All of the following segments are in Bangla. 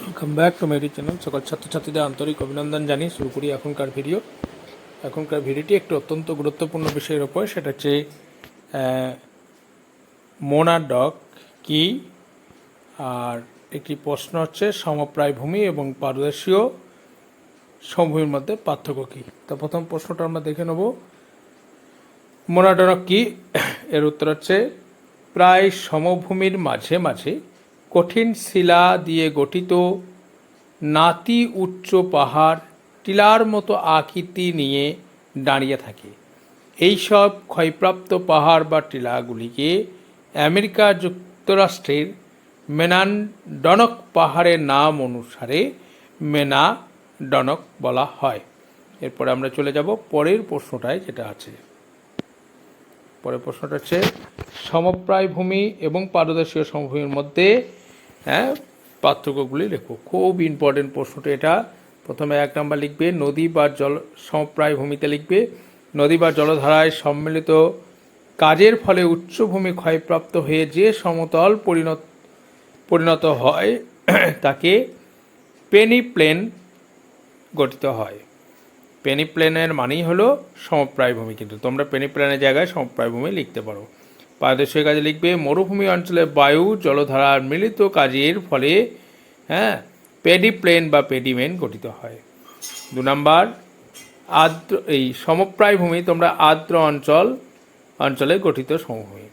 ওয়েলকাম ব্যাক টু মেরি চ্যানেল সকল ছাত্রছাত্রীদের আন্তরিক অভিনন্দন জানিয়ে শুরু করি এখনকার ভিডিও এখনকার ভিডিওটি একটি অত্যন্ত গুরুত্বপূর্ণ বিষয়ের ওপর সেটা হচ্ছে মোনা ডগ কি? আর একটি প্রশ্ন হচ্ছে সমপ্রায় ভূমি এবং পারদর্শীয় সমভূমির মধ্যে পার্থক্য কী? তো প্রথম প্রশ্নটা আমরা দেখে নেব। মোনাডনক কি? এর উত্তর হচ্ছে, প্রায় সমভূমির মাঝে মাঝে কঠিন শিলা দিয়ে গঠিত নাতি উচ্চ পাহাড় টিলার মতো আকৃতি নিয়ে দাঁড়িয়ে থাকে। এইসব ক্ষয়প্রাপ্ত পাহাড় বা টিলাগুলিকে আমেরিকা যুক্তরাষ্ট্রের মেনানডনক পাহাড়ের নাম অনুসারে মেনাডনক বলা হয়। এরপরে আমরা চলে যাব পরের প্রশ্নটায়, যেটা আছে। পরের প্রশ্নটা হচ্ছে, সমপ্রায় ভূমি এবং পারদর্শীয় সমভূমির মধ্যে হ্যাঁ পার্থক্যগুলি লেখো। খুব ইম্পর্টেন্ট প্রশ্নটা এটা। প্রথমে এক নাম্বার লিখবে, নদী বা জল সমপ্রায় ভূমিতে লিখবে, নদী বা জলধারায় সম্মিলিত কাজের ফলে উচ্চভূমি ক্ষয়প্রাপ্ত হয়ে যে সমতল পরিণত পরিণত হয়, তাকে পেনি প্লেন গঠিত হয়। পেনি প্লেনের মানেই হলো সমপ্রায় ভূমি কিন্তু তোমরা পেনি প্লেনের জায়গায় সমপ্রায় ভূমি লিখতে পারো। পারদর্শী কাজে লিখবে, মরুভূমি অঞ্চলে বায়ু, জলধারার মিলিত কাজের ফলে হ্যাঁ পেডি প্লেন বা পেডিমেন গঠিত হয়। দু নম্বর আর্দ্র এই সমপ্রায় ভূমি তোমরা আর্দ্র অঞ্চল, অঞ্চলে গঠিত সমভূমি।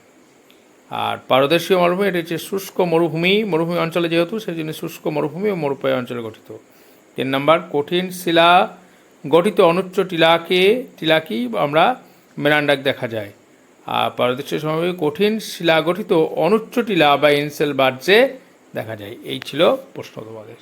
আর পারদর্শীয় মরুভূমি, এটা হচ্ছে শুষ্ক মরুভূমি। মরুভূমি অঞ্চলে যেহেতু সেই জন্য শুষ্ক মরুভূমি ও মরুপায় অঞ্চলে গঠিত। তিন নম্বর, কঠিন শিলা গঠিত অনুচ্চ টিলাকে টিলাকি আমরা মেরান্ডাক দেখা যায়। আর পারদৃশ্য সমভূমি কঠিন শিলা গঠিত অনুচ্চ টিলা বা ইনসেল বার্জে দেখা যায়। এই ছিল প্রশ্ন তোমাদের।